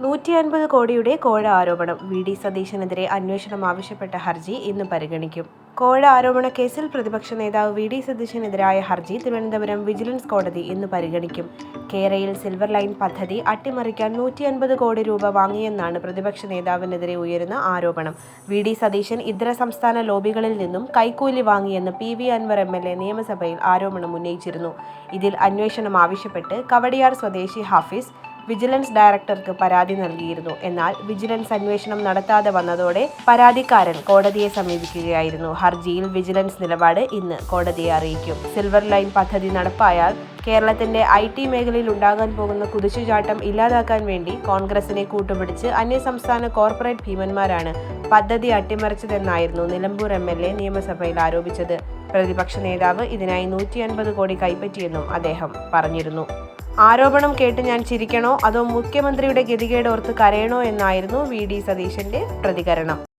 നൂറ്റി അൻപത് കോടിയുടെ കോഴ ആരോപണം. വി. ഡി. സതീശനെതിരെ അന്വേഷണം ആവശ്യപ്പെട്ട ഹർജി ഇന്ന് പരിഗണിക്കും. കോഴ ആരോപണ കേസിൽ പ്രതിപക്ഷ നേതാവ് വി. ഡി. സതീശനെതിരായ ഹർജി തിരുവനന്തപുരം വിജിലൻസ് കോടതി ഇന്ന് പരിഗണിക്കും. കേരയിൽ സിൽവർ ലൈൻ പദ്ധതി അട്ടിമറിക്കാൻ നൂറ്റി അൻപത് കോടി രൂപ വാങ്ങിയെന്നാണ് പ്രതിപക്ഷ നേതാവിനെതിരെ ഉയരുന്ന ആരോപണം. വി. ഡി. സതീശൻ ഇതര സംസ്ഥാന ലോബികളിൽ നിന്നും കൈക്കൂലി വാങ്ങിയെന്ന് P. V. Anvar M. L. A നിയമസഭയിൽ ആരോപണം ഉന്നയിച്ചിരുന്നു. ഇതിൽ അന്വേഷണം ആവശ്യപ്പെട്ട് കവടിയാർ സ്വദേശി ഹാഫിസ് വിജിലൻസ് ഡയറക്ടർക്ക് പരാതി നൽകിയിരുന്നു. എന്നാൽ വിജിലൻസ് അന്വേഷണം നടത്താതെ വന്നതോടെ പരാതിക്കാരൻ കോടതിയെ സമീപിക്കുകയായിരുന്നു. ഹർജിയിൽ വിജിലൻസ് നിലപാട് ഇന്ന് കോടതിയെ അറിയിക്കും. സിൽവർ ലൈൻ പദ്ധതി നടപ്പായാൽ കേരളത്തിന്റെ ഐ ടി മേഖലയിൽ ഉണ്ടാകാൻ പോകുന്ന കുതിച്ചുചാട്ടം ഇല്ലാതാക്കാൻ വേണ്ടി കോൺഗ്രസിനെ കൂട്ടുപിടിച്ച് അന്യസംസ്ഥാന കോർപ്പറേറ്റ് ഭീമന്മാരാണ് പദ്ധതി അട്ടിമറിച്ചതെന്നായിരുന്നു നിലമ്പൂർ എം എൽ എ നിയമസഭയിൽ ആരോപിച്ചത്. പ്രതിപക്ഷ നേതാവ് ഇതിനായി നൂറ്റി അൻപത് കോടി കൈപ്പറ്റിയെന്നും അദ്ദേഹം പറഞ്ഞിരുന്നു. ആരോപണം കേട്ട് ഞാൻ ചിരിക്കണോ? അതോ മുഖ്യമന്ത്രിയുടെ ഗതികേട് ഓർത്ത് കരയണോ? എന്നായിരുന്നു വി. ഡി. സതീശന്റെ പ്രതികരണം.